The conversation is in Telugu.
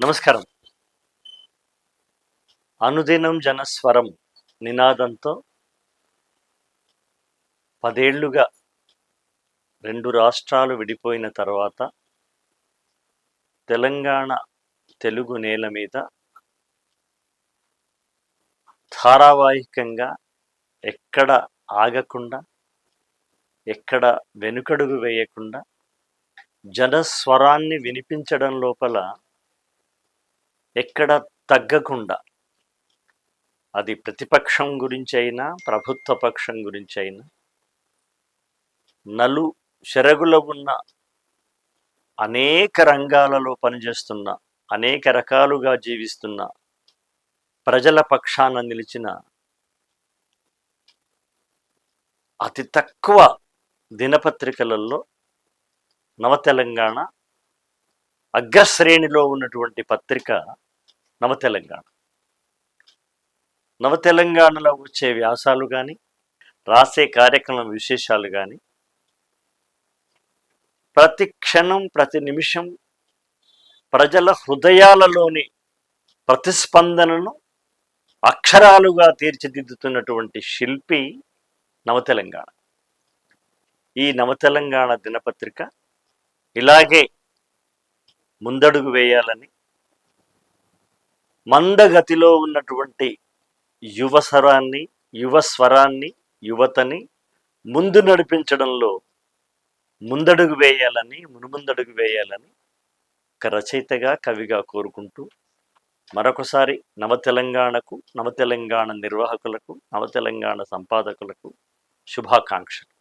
నమస్కారం. అనుదినం జనస్వరం నినాదంతో పదేళ్ళుగా రెండు రాష్ట్రాలు విడిపోయిన తర్వాత తెలంగాణ తెలుగు నేల మీద ధారావాహికంగా ఎక్కడ ఆగకుండా ఎక్కడ వెనుకడుగు వేయకుండా జనస్వరాన్ని వినిపించడం లోపల ఎక్కడ తగ్గకుండా అది ప్రతిపక్షం గురించి అయినా ప్రభుత్వ పక్షం గురించి అయినా నలు చెరగుల ఉన్న అనేక రంగాలలో పనిచేస్తున్న అనేక రకాలుగా జీవిస్తున్న ప్రజల పక్షాన నిలిచిన అతి తక్కువ దినపత్రికలలో నవతెలంగాణ అగ్రశ్రేణిలో ఉన్నటువంటి పత్రిక నవతెలంగాణ నవతెలంగాణలో వచ్చే వ్యాసాలు కానీ రాసే కార్యక్రమం విశేషాలు కానీ ప్రతి క్షణం ప్రతి నిమిషం ప్రజల హృదయాలలోని ప్రతిస్పందనను అక్షరాలుగా తీర్చిదిద్దుతున్నటువంటి శిల్పి నవతెలంగాణ ఈ నవతెలంగాణ దినపత్రిక ఇలాగే ముందడుగు వేయాలని మందగతిలో ఉన్నటువంటి యువసరాన్ని యువ స్వరాన్ని యువతని ముందు నడిపించడంలో ముందడుగు వేయాలని మునుముందడుగు వేయాలని ఒక రచయితగా కవిగా కోరుకుంటూ మరొకసారి నవతెలంగాణకు నవతెలంగాణ నిర్వాహకులకు నవతెలంగాణ సంపాదకులకు శుభాకాంక్షలు.